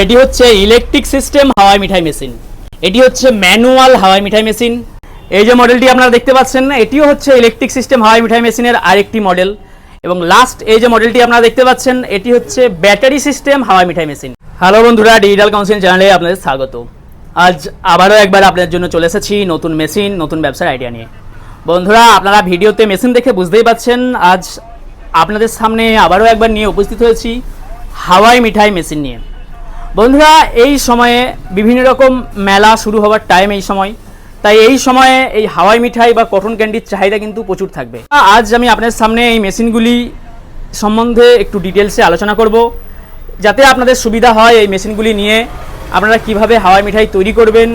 এটি হচ্ছে electric system হাওয়াই মিঠাই মেশিন এটি হচ্ছে ম্যানুয়াল হাওয়াই মিঠাই মেশিন এই যে মডেলটি আপনারা দেখতে পাচ্ছেন, এটিও হচ্ছে ইলেকট্রিক সিস্টেম হাওয়াই মিঠাই মেশিনের আরেকটি মডেল এবং লাস্ট এই যে মডেলটি আপনারা দেখতে পাচ্ছেন, এটি হচ্ছে ব্যাটারি সিস্টেম হাওয়াই মিঠাই মেশিন হ্যালো বন্ধুরা ডিজিটাল কাউন্সিল চ্যানেলে আপনাদের স্বাগত। আজ আবারও একবার আপনাদের জন্য চলে এসেছি নতুন মেশিন নতুন ব্যবসার আইডিয়া নিয়ে। বন্ধুরা, আপনারা ভিডিওতে মেশিন দেখে বুঝতেই পাচ্ছেন, আজ আপনাদের সামনে আবারও একবার নিয়ে উপস্থিত হয়েছি হাওয়াই মিঠাই মেশিন নিয়ে। বন্ধুরা, এই সময়ে বিভিন্ন রকম মেলা শুরু হওয়ার টাইম এই সময়। তাই এই সময়ে এই হাওয়াই মিঠাই বা কটন ক্যান্ডির চাহিদা কিন্তু প্রচুর থাকবে। আজ আমি আপনাদের সামনে এই মেশিনগুলি সম্বন্ধে একটু ডিটেলসে আলোচনা করব, যাতে আপনাদের সুবিধা হয় এই মেশিনগুলি নিয়ে। আপনারা কীভাবে হাওয়াই মিঠাই তৈরি করবেন,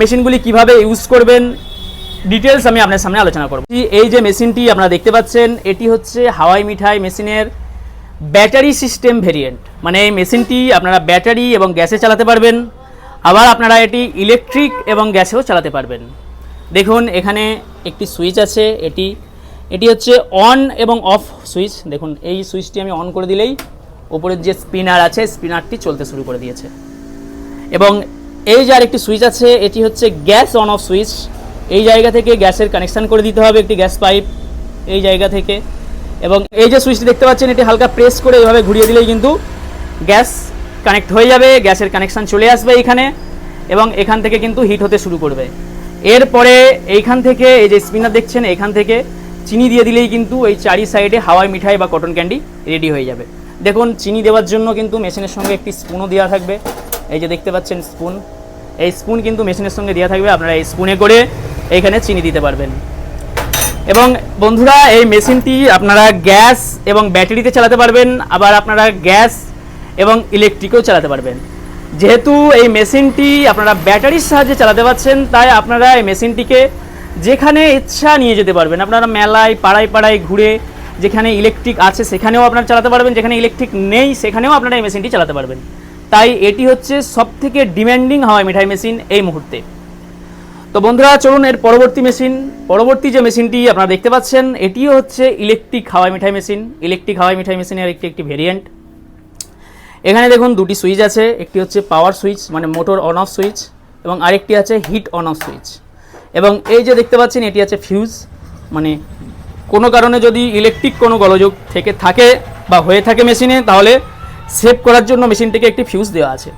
মেশিনগুলি কীভাবে ইউজ করবেন ডিটেলস আমি আপনার সামনে আলোচনা করব। এই যে মেশিনটি আপনারা দেখতে পাচ্ছেন, এটি হচ্ছে হাওয়াই মিঠাই মেশিনের ব্যাটারি সিস্টেম ভেরিয়েন্ট। মানে এই মেশিনটি আপনারা ব্যাটারি এবং গ্যাসে চালাতে পারবেন, আবার আপনারা এটি ইলেকট্রিক এবং গ্যাসেও চালাতে পারবেন। দেখুন, এখানে একটি সুইচ আছে, এটি এটি হচ্ছে অন এবং অফ সুইচ। দেখুন, এই সুইচটি আমি অন করে দিলেই ওপরের যে স্পিনার আছে, স্পিনারটি চলতে শুরু করে দিয়েছে। এবং এই যে আরেকটি সুইচ আছে, এটি হচ্ছে গ্যাস অন অফ সুইচ। এই জায়গা থেকে গ্যাসের কানেকশান করে দিতে হবে একটি গ্যাস পাইপ। এই জায়গা থেকে এবং এই যে সুইচটি দেখতে পাচ্ছেন, এটি হালকা প্রেস করে এভাবে ঘুরিয়ে দিলেই কিন্তু গ্যাস কানেক্ট হয়ে যাবে, গ্যাসের কানেকশান চলে আসবে এখানে এবং এখান থেকে কিন্তু হিট হতে শুরু করবে। এরপরে এইখান থেকে এই যে স্পিনার দেখছেন, এখান থেকে চিনি দিয়ে দিলেই কিন্তু এই চারি সাইডে হাওয়াই মিঠাই বা কটন ক্যান্ডি রেডি হয়ে যাবে। দেখুন, চিনি দেওয়ার জন্য কিন্তু মেশিনের সঙ্গে একটি স্পুনও দেওয়া থাকবে। এই যে দেখতে পাচ্ছেন স্পুন এই স্পুন কিন্তু মেশিনের সঙ্গে দেওয়া থাকবে, আপনারা এই স্পুনে করে এইখানে চিনি দিতে পারবেন। এবং বন্ধুরা, এই মেশিনটি আপনারা গ্যাস এবং ব্যাটারিতে চালাতে পারবেন, আবার আপনারা গ্যাস এবং ইলেকট্রিকেও চালাতে পারবেন। যেহেতু এই মেশিনটি আপনারা ব্যাটারির সাহায্যে চালাতে পারছেন, তাই আপনারা এই মেশিনটিকে যেখানে ইচ্ছা নিয়ে যেতে পারবেন। আপনারা মেলায়, পাড়ায় পাড়ায় ঘুরে যেখানে ইলেকট্রিক আছে, সেখানেও আপনারা চালাতে পারবেন, যেখানে ইলেকট্রিক নেই, সেখানেও আপনারা এই মেশিনটি চালাতে পারবেন। তাই এটি হচ্ছে সবথেকে ডিমান্ডিং হাওয়াই মিঠাই মেশিন এই মুহূর্তে। তো বন্ধুরা, চলুন এর পরবর্তী মেশিন পরবর্তী যে মেশিনটি আপনারা দেখতে পাচ্ছেন, এটিও হচ্ছে ইলেকট্রিক হাওয়াই মিঠাই মেশিন ইলেকট্রিক হাওয়াই মিঠাই মেশিনের একটি একটি ভেরিয়েন্ট এখানে দেখুন দুটি সুইচ আছে, একটি হচ্ছে পাওয়ার সুইচ মানে মোটর অন অফ সুইচ এবং আরেকটি আছে হিট অন অফ সুইচ এবং এই যে দেখতে পাচ্ছেন, এটি আছে ফিউজ মানে কোনো কারণে যদি ইলেকট্রিক কোনো গলযোগ থেকে থাকে বা হয়ে থাকে মেশিনে তাহলে সেভ করার জন্য মেশিনটিকে একটি ফিউজ দেওয়া আছে।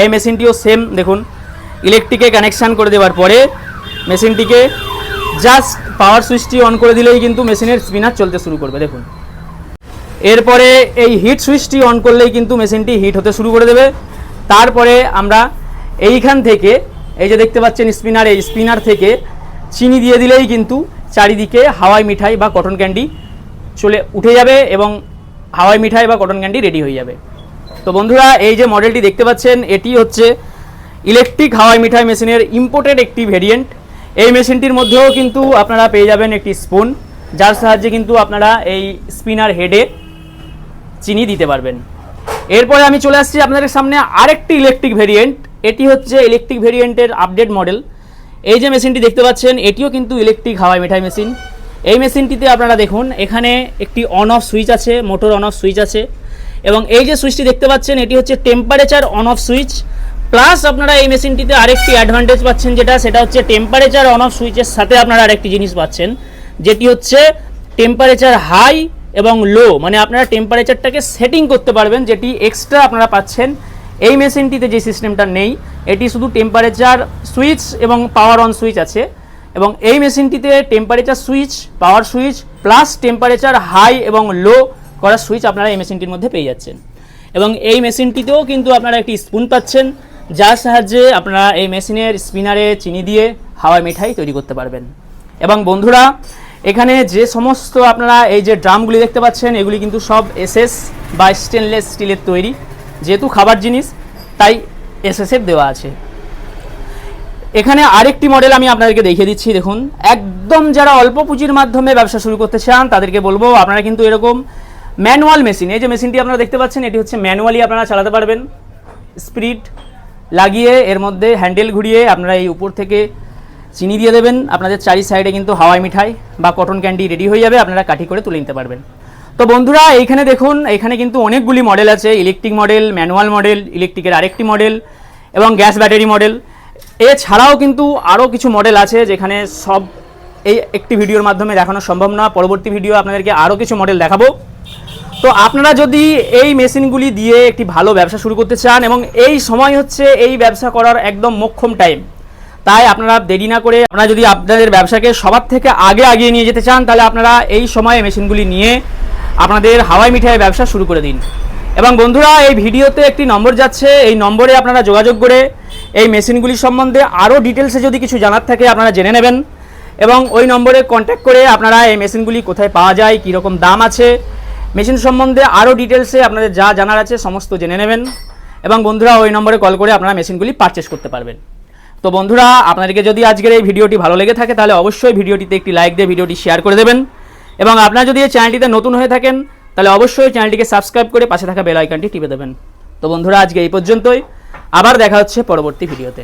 এই মেশিনটিও সেম দেখুন ইলেকট্রিকে কানেকশান করে দেওয়ার পরে মেশিনটিকে জাস্ট পাওয়ার সুইচটি অন করে দিলেই কিন্তু মেশিনের স্পিনার চলতে শুরু করবে, দেখুন। এরপরে এই হিট সুইচটি অন করলেই কিন্তু মেশিনটি হিট হতে শুরু করে দেবে। তারপরে আমরা এইখান থেকে, এই যে দেখতে পাচ্ছেন স্পিনার এই স্পিনার থেকে চিনি দিয়ে দিলেই কিন্তু চারিদিকে হাওয়াই মিঠাই বা কটন ক্যান্ডি চলে, উঠে যাবে এবং হাওয়াই মিঠাই বা কটন ক্যান্ডি রেডি হয়ে যাবে। তো বন্ধুরা, এই যে মডেলটি দেখতে পাচ্ছেন, এটি হচ্ছে ইলেকট্রিক হাওয়াই মিঠাই মেশিনের ইম্পোর্টেড একটি ভেরিয়েন্ট এই মেশিনটির মধ্যেও কিন্তু আপনারা পেয়ে যাবেন একটি স্পুন যার সাহায্যে কিন্তু আপনারা এই স্পিনার হেডে চিনি দিতে পারবেন। এরপরে আমি চলে আসছি আপনাদের সামনে আরেকটি ইলেকট্রিক ভেরিয়েন্ট এটি হচ্ছে ইলেকট্রিক ভেরিয়েন্টের আপডেট মডেল এই যে মেশিনটি দেখতে পাচ্ছেন, এটিও কিন্তু ইলেকট্রিক হাওয়াই মিঠাই মেশিন। এই মেশিনটিতে আপনারা দেখুন, এখানে একটি অন অফ সুইচ আছে মোটর অন অফ সুইচ আছে। এবং এই যে সুইচটি দেখতে পাচ্ছেন, এটি হচ্ছে temperature on off switch plus আপনারা এই মেশিনটিতে আরেকটি অ্যাডভান্টেজ পাচ্ছেন যেটা, সেটা হচ্ছে টেম্পারেচার অন অফ সুইচের সাথে আপনারা আরেকটি জিনিস পাচ্ছেন, যেটি হচ্ছে টেম্পারেচার হাই এবং লো মানে আপনারা টেম্পারেচারটাকে সেটিং করতে পারবেন, যেটি এক্সট্রা আপনারা পাচ্ছেন। এই মেশিনটিতে যে সিস্টেমটা নেই, এটি শুধু টেম্পারেচার সুইচ এবং পাওয়ার অন সুইচ আছে। এবং এই মেশিনটিতে temperature switch power switch plus temperature high এবং লো করার সুইচ আপনারা এই মেশিনটির মধ্যে পেয়ে যাচ্ছেন। এবং এই মেশিনটিতেও কিন্তু আপনারা একটি স্পুন পাচ্ছেন। যার সাহায্যে আপনারা এই মেশিনের স্পিনারে চিনি দিয়ে হাওয়াই মিঠাই তৈরি করতে পারবেন। এবং বন্ধুরা, এখানে যে সমস্ত আপনারা এই যে ড্রামগুলি দেখতে পাচ্ছেন, এগুলি কিন্তু সব এসএস বা স্টেনলেস স্টিলের তৈরি। যেহেতু খাবার জিনিস, তাই এসএসের দেওয়া আছে। এখানে আরেকটি মডেল আমি আপনাদেরকে দেখিয়ে দিচ্ছি, দেখুন। একদম যারা অল্প পুঁজির মাধ্যমে ব্যবসা শুরু করতে চান, তাদেরকে বলব আপনারা কিন্তু এরকম ম্যানুয়াল মেশিন, এই যে মেশিনটি আপনারা দেখতে পাচ্ছেন, এটি হচ্ছে ম্যানুয়ালি আপনারা চালাতে পারবেন। স্পিরিট লাগিয়ে এর মধ্যে হ্যান্ডেল ঘুরিয়ে আপনারা এই উপর থেকে চিনি দিয়ে দেবেন। আপনাদের চারি সাইডে কিন্তু হাওয়াই মিঠাই বা কটন ক্যান্ডি রেডি হয়ে যাবে, আপনারা কাঠি করে তুলে নিতে পারবেন। তো বন্ধুরা, এইখানে দেখুন, এখানে কিন্তু অনেকগুলি মডেল আছে ইলেকট্রিক মডেল ম্যানুয়াল মডেল ইলেকট্রিকের আরেকটি মডেল এবং গ্যাস ব্যাটারি মডেল এছাড়াও কিন্তু আরও কিছু মডেল আছে যেখানে সব এই একটি ভিডিওর মাধ্যমে দেখানো সম্ভব না। পরবর্তী ভিডিও আপনাদেরকে আরও কিছু মডেল দেখাবো। তো আপনারা যদি এই মেশিনগুলি দিয়ে একটি ভালো ব্যবসা শুরু করতে চান এবং এই সময় হচ্ছে এই ব্যবসা করার একদম মোক্ষম টাইম, তাই আপনারা দেরি না করে আপনারা যদি আপনাদের ব্যবসাকে সবার থেকে আগে আগিয়ে নিয়ে যেতে চান, তাহলে আপনারা এই সময়ে মেশিনগুলি নিয়ে আপনাদের হাওয়াই মিঠাই ব্যবসা শুরু করে দিন। এবং বন্ধুরা, এই ভিডিওতে একটি নম্বর যাচ্ছে, এই নম্বরে আপনারা যোগাযোগ করে এই মেশিনগুলি সম্বন্ধে আরও ডিটেলসে যদি কিছু জানার থাকে আপনারা জেনে নেবেন। এবং ওই নম্বরে কন্ট্যাক্ট করে আপনারা এই মেশিনগুলি কোথায় পাওয়া যায় কী রকম দাম আছে মেশিন সম্বন্ধে আরও ডিটেলসে আপনাদের যা জানার আছে সমস্ত জেনে নেবেন। এবং বন্ধুরা, ওই নম্বরে কল করে আপনারা মেশিনগুলি পারচেস করতে পারবেন। তো বন্ধুরা, আপনাদেরকে যদি আজকের এই ভিডিওটি ভালো লেগে থাকে, তাহলে অবশ্যই ভিডিওটিতে একটি লাইক দিয়ে ভিডিওটি শেয়ার করে দেবেন। এবং আপনারা যদি এই চ্যানেলটিতে নতুন হয়ে থাকেন, তাহলে অবশ্যই চ্যানেলটিকে সাবস্ক্রাইব করে পাশে থাকা বেল আইকনটি টিপে দেবেন। তো বন্ধুরা, আজকে এই পর্যন্তই। আবার দেখা হচ্ছে পরবর্তী ভিডিওতে।